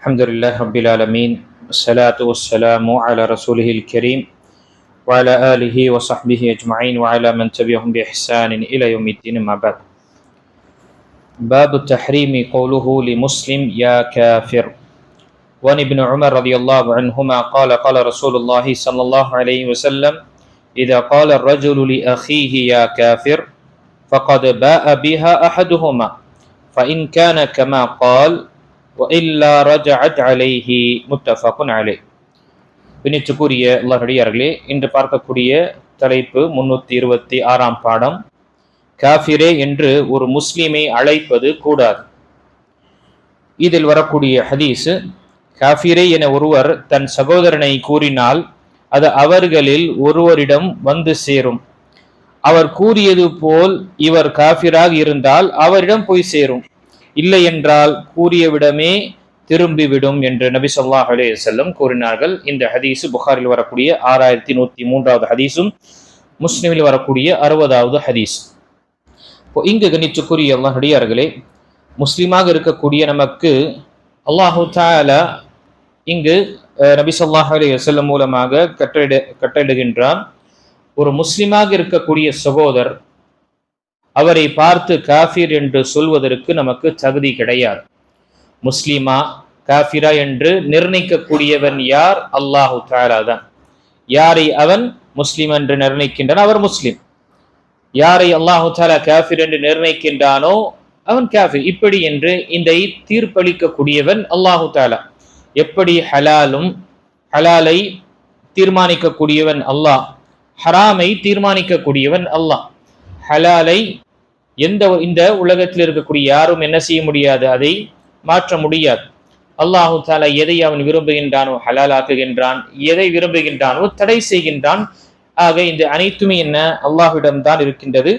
الحمد لله رب العالمين والصلاة والسلام على رسوله الكريم وعلى آله وصحبه أجمعين وعلى من تبعهم بإحسان إلى يوم الدين ما بعد. باب التحريم قوله لمسلم يا كافر. وعن ابن عمر رضي الله عنهما قال قال رسول الله صلى الله عليه وسلم إذا قال الرجل لأخيه يا كافر فقد باء بها أحدهما. فإن كان كما قال இல்லா ரஜஅத் அலைஹி முத்தஃபகுன் அலை வினிச்சுக்குரிய அல்லாஹடியார்களே இன்று பார்க்கக்கூடிய தலைப்பு முன்னூற்றி இருபத்தி ஆறாம் பாடம் காஃபிரே என்று ஒரு முஸ்லீமை அழைப்பது கூடாது. இதில் வரக்கூடிய ஹதீஸ் காஃபிரே என ஒருவர் தன் சகோதரனை கூறினால் அது அவர்களில் ஒருவரிடம் வந்து சேரும். அவர் கூறியது போல் இவர் காஃபிராக இருந்தால் அவரிடம் போய் சேரும். இல்லை என்றால் கூறியவிடமே திரும்பிவிடும் என்று நபி சொல்லாஹ் அலே செல்லம் கூறினார்கள். இந்த ஹதீஸு புகாரில் வரக்கூடிய ஆறாயிரத்தி நூற்றி மூன்றாவது ஹதீஸும் முஸ்லிமில் வரக்கூடிய அறுபதாவது ஹதீஸ். இப்போ இங்கு கணிச்சுக்குரிய அல்லாஹடியார்களே முஸ்லீமாக இருக்கக்கூடிய நமக்கு அல்லாஹு தாலா இங்கு நபி சொல்லாஹ் அலே செல்லம் மூலமாக கட்டளை கட்டளிடுகின்றான். ஒரு முஸ்லீமாக இருக்கக்கூடிய சகோதர் அவரை பார்த்து காஃபிர் என்று சொல்வதற்கு நமக்கு தகுதி கிடையாது. முஸ்லிமா காஃபிரா என்று நிர்ணயிக்கக்கூடியவன் யார்? அல்லாஹு தாலா தான். யாரை அவன் முஸ்லிம் என்று நிர்ணயிக்கின்றான்? அவர் முஸ்லிம். யாரை அல்லாஹு தாலா காஃபிர் என்று நிர்ணயிக்கின்றானோ அவன் காஃபிர். இப்படி என்று இந்த தீர்ப்பளிக்கக்கூடியவன் அல்லாஹு தாலா எப்படி ஹலாலும் ஹலாலை தீர்மானிக்கக்கூடியவன் அல்லாஹ் ஹராமை தீர்மானிக்கக்கூடியவன் அல்லாஹ். ஹலாலை எந்த இந்த உலகத்தில் இருக்கக்கூடிய யாரும் என்ன செய்ய முடியாது அதை மாற்ற முடியாது. அல்லாஹு தாலா எதை அவன் விரும்புகின்றானோ ஹலால் ஆக்குகின்றான் எதை விரும்புகின்றானோ தடை செய்கின்றான். ஆக இந்த அனைத்துமே என்ன? அல்லாஹ்விடம்தான் இருக்கின்றது.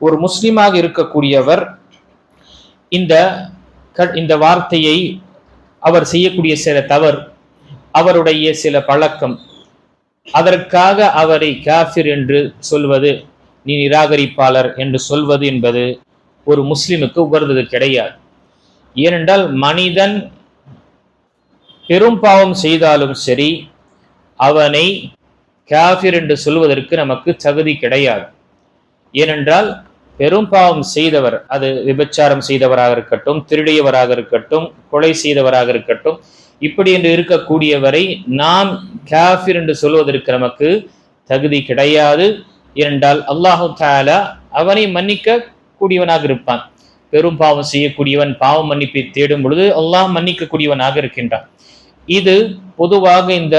ஒரு முஸ்லீமாக இருக்கக்கூடியவர் இந்த இந்த வார்த்தையை அவர் செய்யக்கூடிய சில தவறு அவருடைய சில பழக்கம் அதற்காக அவரை காஃபிர் என்று சொல்வது நீ நிராகரிப்பாளர் என்று சொல்வது என்பது ஒரு முஸ்லிமுக்கு உகர்ந்தது கிடையாது. ஏனென்றால் மனிதன் பெரும் பாவம் செய்தாலும் சரி அவனை காஃபிர் என்று சொல்வதற்கு நமக்கு தகுதி கிடையாது. ஏனென்றால் பெரும் பாவம் செய்தவர் அது விபச்சாரம் செய்தவராக இருக்கட்டும் திருடியவராக இருக்கட்டும் கொலை செய்தவராக இருக்கட்டும் இப்படி என்று இருக்கக்கூடியவரை நாம் காஃபிர் என்று சொல்வதற்கு நமக்கு தகுதி கிடையாது. ஏனென்றால் அல்லாஹு தாலா அவனை மன்னிக்க கூடியவனாக இருப்பான். பெரும் பாவம் செய்யக்கூடியவன் பாவம் மன்னிப்பை தேடும் பொழுது அல்லாஹ் மன்னிக்கக்கூடியவனாக இருக்கின்றான். இது பொதுவாக இந்த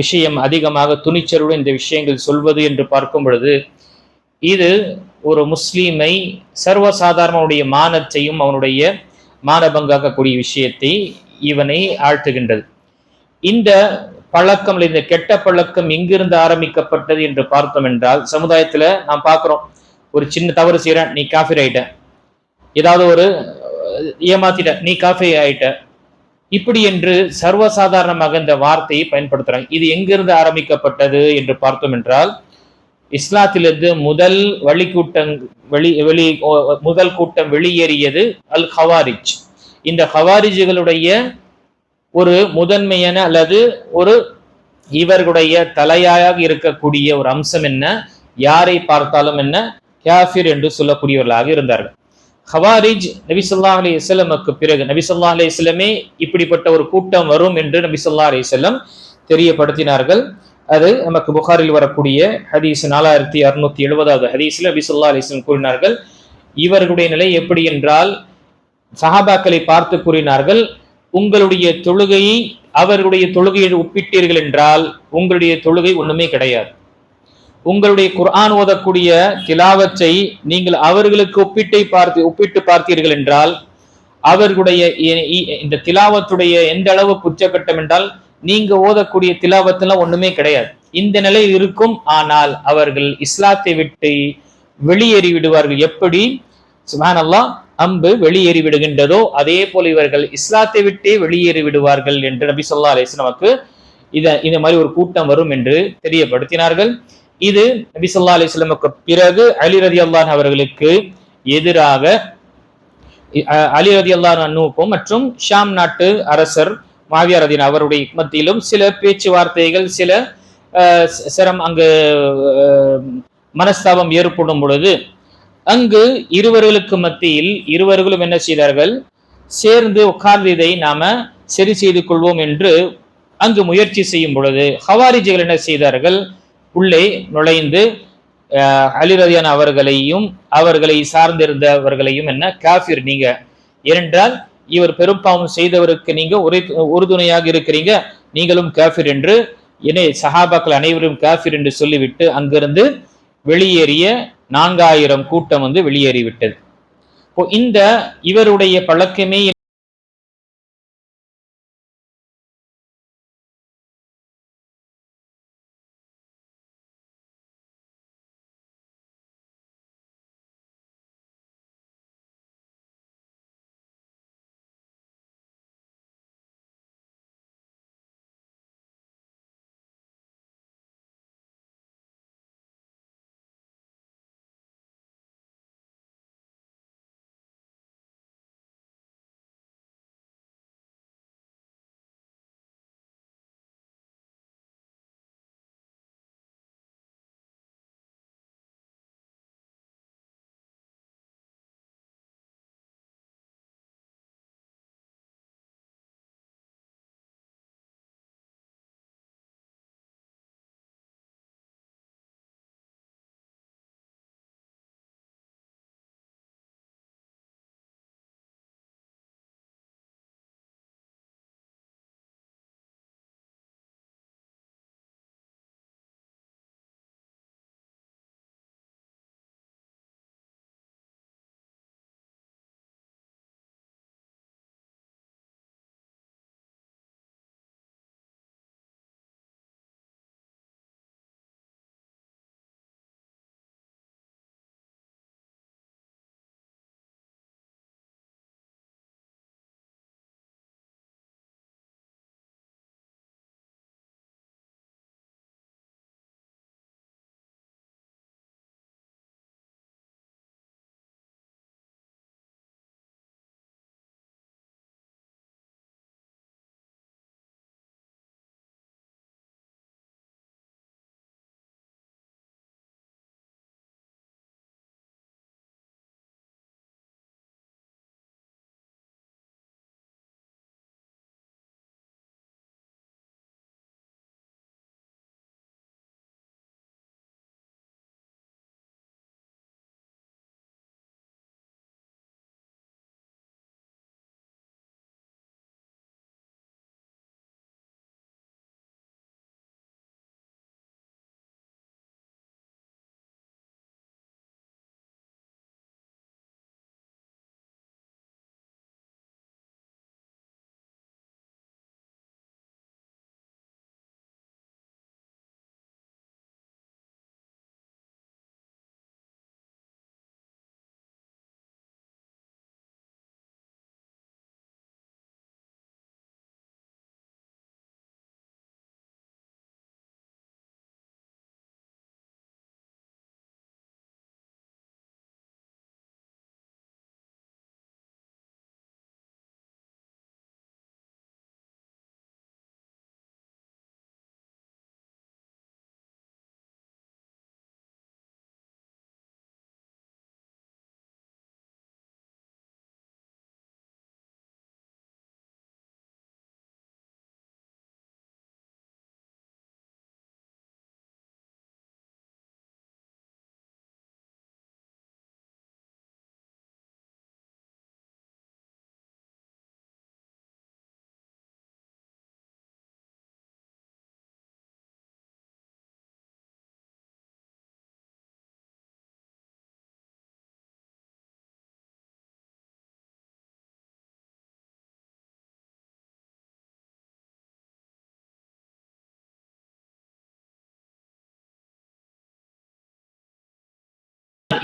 விஷயம் அதிகமாக துணிச்சலுடன் இந்த விஷயங்கள் சொல்வது என்று பார்க்கும் பொழுது இது ஒரு முஸ்லீமை சர்வசாதாரணனுடைய மானத்தையும் அவனுடைய மானபங்காக்கக்கூடிய விஷயத்தை இவனை ஆழ்த்துகின்றது. இந்த பழக்கம் இந்த கெட்ட பழக்கம் எங்கிருந்து ஆரம்பிக்கப்பட்டது என்று பார்த்தோம் என்றால் சமுதாயத்துல நாம் பார்க்கிறோம் ஒரு சின்ன தவறு செய்யறேன் நீ காஃபி ஆயிட்ட. ஏதாவது ஒரு ஏமாத்திட்ட நீ காஃபி ஆயிட்ட. இப்படி என்று சர்வசாதாரணமாக இந்த வார்த்தையை பயன்படுத்துறாங்க. இது எங்கிருந்து ஆரம்பிக்கப்பட்டது என்று பார்த்தோம் என்றால் இஸ்லாத்திலிருந்து முதல் வழிகூட்டம் வெளி வெளி முதல் கூட்டம் வெளியேறியது அல் ஹவாரிஜ் இந்த ஹவாரிஜுகளுடைய ஒரு முதன்மையான அல்லது ஒரு இவர்களுடைய தலையாயாக இருக்கக்கூடிய ஒரு அம்சம் என்ன? யாரை பார்த்தாலும் என்ன? கேஃபிர் என்று சொல்லக்கூடியவர்களாக இருந்தார்கள். ஹவாரிஜ் நபி சொல்லா அலி இஸ்லமுக்கு பிறகு நபி சொல்லா அலி இஸ்லமே இப்படிப்பட்ட ஒரு கூட்டம் வரும் என்று நபி சொல்லா அலி இஸ்லம் தெரியப்படுத்தினார்கள். அது நமக்கு புகாரில் வரக்கூடிய ஹதீஸ் நாலாயிரத்தி அறுநூத்தி எழுபதாவது ஹதீஸ்ல நபி சொல்லா அலி இஸ்லம் கூறினார்கள். இவர்களுடைய நிலை எப்படி என்றால் சஹாபாக்களை பார்த்து கூறினார்கள். உங்களுடைய தொழுகையை அவர்களுடைய தொழுகையை ஒப்பிட்டீர்கள் என்றால் உங்களுடைய தொழுகை ஒண்ணுமே கிடையாது. உங்களுடைய குர்ஆன் ஓதக்கூடிய திலாவத்தை நீங்கள் அவர்களுக்கு ஒப்பிட்டை பார்த்து ஒப்பிட்டு பார்த்தீர்கள் என்றால் அவர்களுடைய இந்த திலாவத்துடைய எந்த அளவு புச்சகட்டம் என்றால் நீங்க ஓதக்கூடிய திலாவத்தெல்லாம் ஒண்ணுமே கிடையாது. இந்த நிலை இருக்கும் ஆனால் அவர்கள் இஸ்லாத்தை விட்டு வெளியேறி விடுவார்கள். எப்படி? சுபான் அம்பு வெளியேறி விடுகின்றதோ அதே போல இவர்கள் இஸ்லாத்தை விட்டே வெளியேறி விடுவார்கள் என்று நபி சொல்லா அலிஸ் நமக்கு இத இந்த மாதிரி ஒரு கூட்டம் வரும் என்று தெரியப்படுத்தினார்கள். இது நபி சொல்லா அலிஸ்லமுக்கு பிறகு அலி ரதி அல்லான் அவர்களுக்கு எதிராக அலி ரதி அல்லாஹுக்கும் மற்றும் ஷாம் நாட்டு அரசர் மாவியார் ரதின் அவருடைய மத்தியிலும் சில பேச்சுவார்த்தைகள் சில சிரம் அங்கு மனஸ்தாபம் ஏற்படும் பொழுது அங்கு இருவர்களுக்கு மத்தியில் இருவர்களும் என்ன செய்தார்கள்? சேர்ந்து உட்கார்ந்து இதை நாம சரி செய்து கொள்வோம் என்று அங்கு முயற்சி செய்யும் பொழுது ஹவாரிஜிகள் என்ன செய்தார்கள்? உள்ளே நுழைந்து அஹ், அலி ரதியான் அவர்களையும் அவர்களை சார்ந்திருந்தவர்களையும் என்ன காஃபிர் நீங்க. ஏனென்றால் இவர் பெரும்பாவம் செய்தவருக்கு நீங்க உரை உறுதுணையாக இருக்கிறீங்க. நீங்களும் காஃபிர் என்று என்னை சஹாபாக்கள் அனைவரும் காஃபிர் என்று சொல்லிவிட்டு அங்கிருந்து வெளியேறிய நான்காயிரம் கூட்டம் வந்து வெளியேறிவிட்டது. இப்போ இந்த இவருடைய பழக்கமே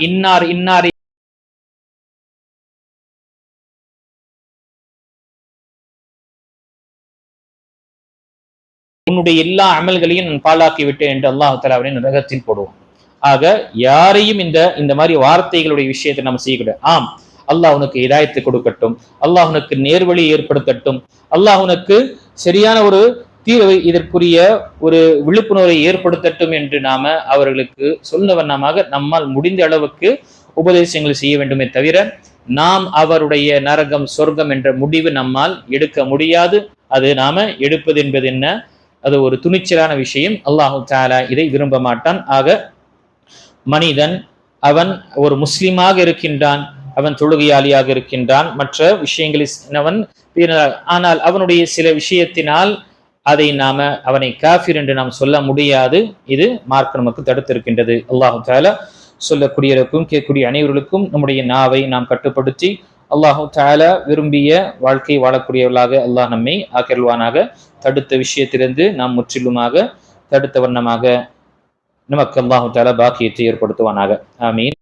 இன்னார் இன்னார். உன்னுடைய எல்லா அமல்களையும் நான் பாழாக்கிவிட்டேன் என்று அல்லாஹ் தலாவின் அவனை நரகத்தில் போடுவோம் ஆக யாரையும் இந்த இந்த மாதிரி வார்த்தைகளுடைய விஷயத்தை நம்ம செய்யக்கூடாது. ஆம் அல்லாஹ் உனக்கு இதாயத்தை கொடுக்கட்டும். அல்லாஹ் உனக்கு நேர்வழி ஏற்படுத்தட்டும். அல்லாஹ் உனக்கு சரியான ஒரு தீர்வை இதற்குரிய ஒரு விழிப்புணர்வை ஏற்படுத்தட்டும் என்று நாம அவர்களுக்கு சொல்ல வண்ணமாக நம்மால் முடிந்த அளவுக்கு உபதேசங்கள் செய்ய வேண்டுமே தவிர நாம் அவருடைய நரகம் சொர்க்கம் என்ற முடிவு நம்மால் எடுக்க முடியாது. அது நாம எடுப்பது என்பது என்ன? அது ஒரு துணிச்சலான விஷயம். அல்லாஹு தாலா இதை விரும்ப மாட்டான். ஆக மனிதன் அவன் ஒரு முஸ்லீமாக இருக்கின்றான் அவன் தொழுகையாளியாக இருக்கின்றான். மற்ற விஷயங்களில் அவன் ஆனால் அவனுடைய சில விஷயத்தினால் அதை நாம அவனை காஃபிர் என்று நாம் சொல்ல முடியாது. இது மார்க் நமக்கு தடுத்திருக்கின்றது. அல்லாஹு தாலா சொல்லக்கூடியவருக்கும் கேட்கக்கூடிய அனைவர்களுக்கும் நம்முடைய நாவை நாம் கட்டுப்படுத்தி அல்லாஹு தாலா விரும்பிய வாழ்க்கை வாழக்கூடியவர்களாக அல்லாஹ் நம்மை ஆக்கிரல்வானாக தடுத்த விஷயத்திலிருந்து நாம் முற்றிலுமாக தடுத்த வண்ணமாக நமக்கு அல்லாஹு தாலா பாக்கியத்தை ஏற்படுத்துவானாக. ஆமீன்.